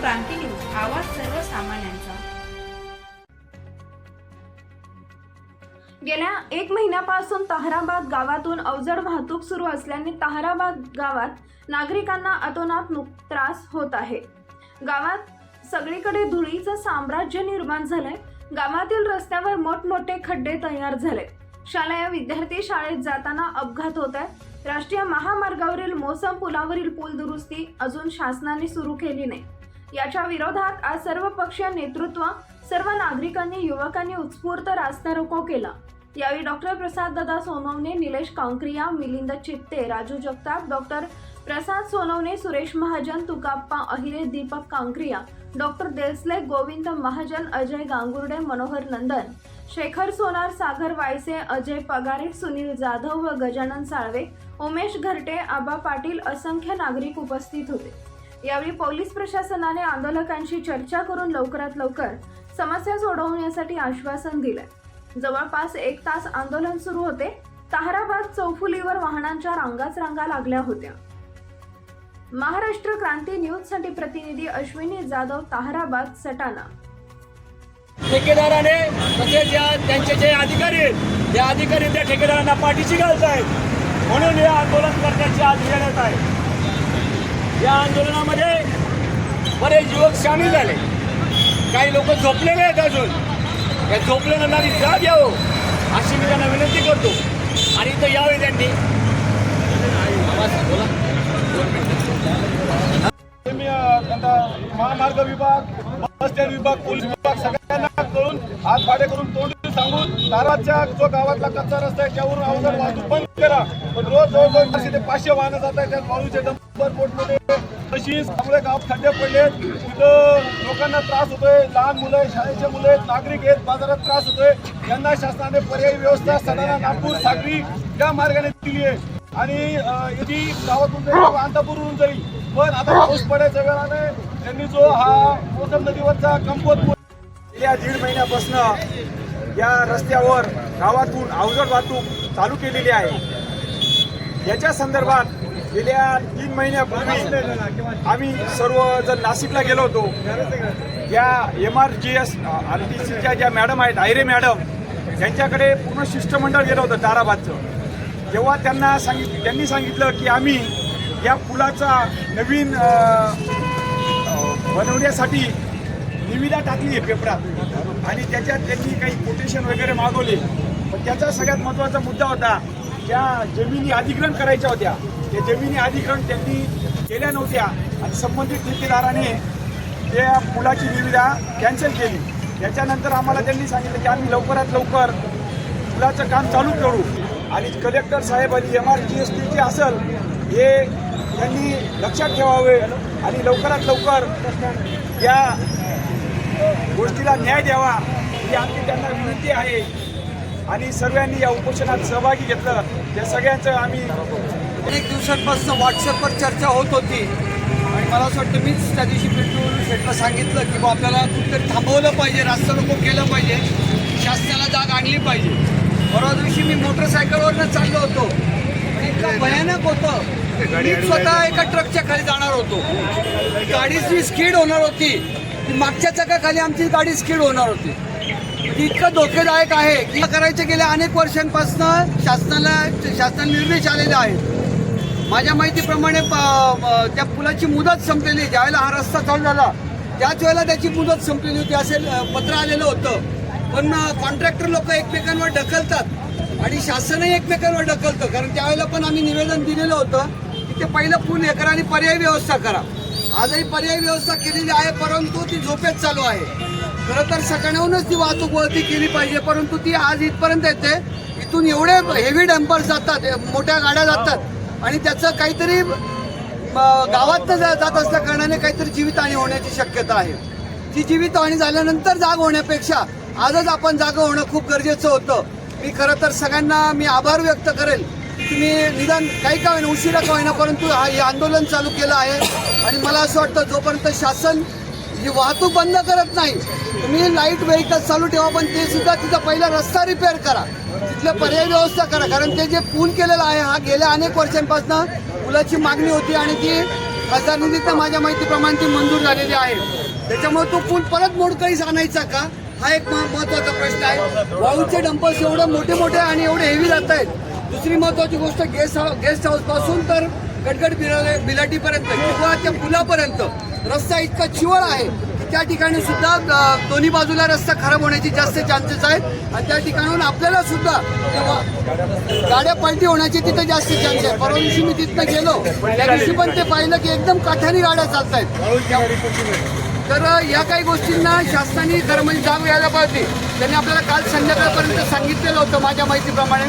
क्रांती news आवाज सर्वसामान्यांचा. गेल्या एक महिन्यापासून ताहराबाद गावातून अवजड वाहतूक सुरू असल्याने ताहराबाद गावात नागरिकांना अतोनात त्रास होत आहे. गावात सगळीकडे धुळीचं साम्राज्य निर्माण झालंय. गावातील रस्त्यावर मोठमोठे खड्डे तयार झाले. शालेय विद्यार्थी शाळेत जाताना अपघात होत आहे राष्ट्रीय महामार्गावरील मोसम पुलावरील पूल दुरुस्ती अजून शासनाने सुरू केली नाही. याच्या विरोधात आज सर्व पक्षीय नेतृत्व सर्व नागरिकांनी युवकांनी उत्स्फूर्त रास्ता रोको केला. यावेळी डॉक्टर प्रसाद दादा सोनवणे निलेश कांक्रिया मिलिंद चित्ते राजू जगताप डॉक्टर प्रसाद सोनवणे सुरेश महाजन तुकाप्पा अहिरे दीपक कांक्रिया डॉक्टर देसले गोविंद महाजन अजय गांगुर्डे मनोहर नंदन शेखर सोनार सागर वायसे अजय पगारे सुनील जाधव व गजानन साळवे उमेश घरटे आबा पाटील असंख्य नागरिक उपस्थित होते. यावेळी पोलीस प्रशासनाने आंदोलकांशी चर्चा करून लवकरात लवकर समस्या सोडवण्यासाठी आश्वासन दिले जवळपास एक तास आंदोलन सुरू होते. ताहराबाद चौफुलीवर वाहनांच्या रांगाच रांगा लागल्या होत्या. महाराष्ट्र क्रांती न्यूजसाठी प्रतिनिधी अश्विनी जाधव ताहराबाद सटाणा. ठेकेदाराने तसेच या त्यांचे जे अधिकारी आहेत या अधिकारी त्या ठेकेदारांना पाठीशी घालत आहेत म्हणून हे आंदोलन करण्याची आज वेळ आहे. या आंदोलनामध्ये बरेच युवक सामील झाले. काही लोक झोपलेले आहेत अजून. या झोपलेल्या नारी जाग यावं अशी मी त्यांना विनंती करतो. आणि इथं यावे त्यांनी. तुम्ही महामार्ग विभाग बस स्टँड विभाग पोलीस विभाग सगळ्यांना कळून हात भाडे करून तोंड सांगून दाराच्या जो गावातला कच्चा रस्ता आहे त्यावरून अवघड वाहतूक बंद करा. पण रोज जवळजवळ पाचशे ते पाचशे वाहनं जात आहेत त्यात वाळूचे डंपर पोटमध्ये तशीच त्यामुळे गावात खड्डे पडले. तिथं लोकांना त्रास होतोय. लहान मुलं शाळेचे मुलं नागरिक आहेत बाजारात त्रास होतोय. यांना शासनाने पर्यायी व्यवस्था सडाणा नागपूर सागरी या मार्गाने दिली आहे. आणि याची गावातून जाईल अंतापूरवरून जाईल पण आता पाऊस पडायच्या वेळाने त्यांनी जो हा मोसम नदीवरचा कंपोत गेल्या दीड महिन्यापासून या रस्त्यावर गावातून अवजड वाहतूक चालू केलेली आहे. याच्या संदर्भात गेल्या तीन महिन्यापूर्वी आम्ही सर्वजण नाशिकला गेलो होतो. या M R G S R T सीच्या ज्या मॅडम आहेत आयरे मॅडम त्यांच्याकडे पूर्ण शिष्टमंडळ गेलं होतं ताराबादचं. तेव्हा त्यांना सांगित त्यांनी सांगितलं की आम्ही या पुलाचा नवीन बनवण्यासाठी निविदा टाकली आहे पेपरात. आणि त्याच्यात त्यांनी काही कोटेशन वगैरे मागवले. पण त्याचा सगळ्यात महत्त्वाचा मुद्दा होता ज्या जमिनी अधिग्रहण करायच्या होत्या त्या जमिनी अधिग्रहण त्यांनी केल्या नव्हत्या. आणि संबंधित ठेकेदाराने त्या पुलाची निविदा कॅन्सल केली. त्याच्यानंतर आम्हाला त्यांनी सांगितलं की आम्ही लवकरात लवकर पुलाचं काम चालू करू. आणि कलेक्टर साहेब आणि M R G S T जे असेल हे त्यांनी लक्षात ठेवावे आणि लवकरात लवकर या गोष्टीला न्याय द्यावा ही आमची त्यांना विनंती आहे. आणि सर्वांनी या उपोषणात सहभागी घेतलं. त्या सगळ्यांचं आम्ही अनेक दिवसांपासून व्हॉट्सअपवर चर्चा होत होती. आणि मला असं वाटतं मीच त्या दिवशी पिंटू शेटला सांगितलं की बा आपल्याला कुठेतरी थांबवलं पाहिजे रास्ता रोको केलं पाहिजे. शासनाला जाग आणली पाहिजे. परवा दिवशी मी मोटरसायकलवरनं चाललो होतो. इतकं भयानक होतं. मी स्वतः एका ट्रकच्या खाली जाणार होतो. गाडी जी स्कीड होणार होती. मागच्या चाकाखाली आमची गाडी स्कीड होणार होती. इतकं धोकेदायक आहे की करायचे गेल्या अनेक वर्षांपासून शासनाला शासनाने निर्देश आलेले आहेत. माझ्या माहितीप्रमाणे प- त्या पुलाची मुदत संपलेली ज्यावेळेला हा रस्ता चालू झाला त्याच वेळेला त्याची मुदत संपलेली होती असे पत्र आलेलं होतं. पण कॉन्ट्रॅक्टर लोक एकमेकांवर ढकलतात आणि शासनही एकमेकांवर ढकलतं. कारण त्यावेळेला पण आम्ही निवेदन दिलेलं होतं की ते पहिलं पूल हे करा आणि पर्यायी व्यवस्था करा. आजही पर्यायी व्यवस्था केलेली आहे परंतु ती झोपेत चालू आहे. खरं तर सकाळहूनच ती वाहतूक वळती केली पाहिजे परंतु ती आज इथपर्यंत येते. इथून एवढे हेवी डंपर्स जातात मोठ्या गाड्या जातात. आणि त्याचं काहीतरी गावात जात असल्या कारणाने काहीतरी जीवितहानी होण्याची शक्यता आहे. ती जीवितहानी झाल्यानंतर जाग होण्यापेक्षा आजच आपण जाग होणं खूप गरजेचं होतं. मी खरं तर सगळ्यांना मी आभार व्यक्त करेल. की तुम्ही निदान काही का होईना उशिरा का होईना परंतु हा हे आंदोलन चालू केलं आहे. आणि मला असं वाटतं जोपर्यंत शासन ही वाहतूक बंद करत नाही. तुम्ही लाइट व्हेकल चालू ठेवा पण ते सुद्धा तिथं पहिला रस्ता रिपेअर करा. तिथलं पर्यायी व्यवस्था करा. कारण ते जे पूल केलेलं आहे हा गेल्या अनेक वर्षांपासून पुलाची मागणी होती आणि ती खासदार निधीतनं माझ्या माहितीप्रमाणे ती मंजूर झालेली आहे. त्याच्यामुळे तो पूल परत मोडकळीस आणायचा का? हा एक म- महत्त्वाचा प्रश्न आहे. वाळूचे डंपर्स एवढे मोठे मोठे आणि एवढे हेवी जात आहेत. दुसरी महत्वाची गोष्ट गेस्ट हाऊस गेस्ट हाऊसपासून तर गडगड बिराले बिलाटीपर्यंत किंवा त्या पुलापर्यंत. रस्ता इतका चिवळ आहे की त्या ठिकाणी सुद्धा दोन्ही बाजूला रस्ता खराब होण्याचे जास्त चान्सेस आहेत. आणि त्या ठिकाणाहून आपल्याला सुद्धा गाड्या पलटी होण्याचे तिथे जास्त चान्स आहे परवा दिवशी मी तिथनं गेलो. त्या दिवशी पण ते पाहिलं की एकदम काठाने गाड्या चालत आहेत तर या काही गोष्टींना शासनाने खरं म्हणजे जाग यायला पाहिजे. त्यांनी आपल्याला काल संध्याकाळपर्यंत सांगितलेलं होतं माझ्या माहितीप्रमाणे.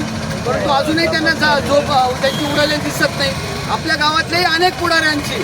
परंतु अजूनही त्यांना जा झोप त्यांची उडाले दिसत नाही. आपल्या गावातल्याही अनेक पुढाऱ्यांची.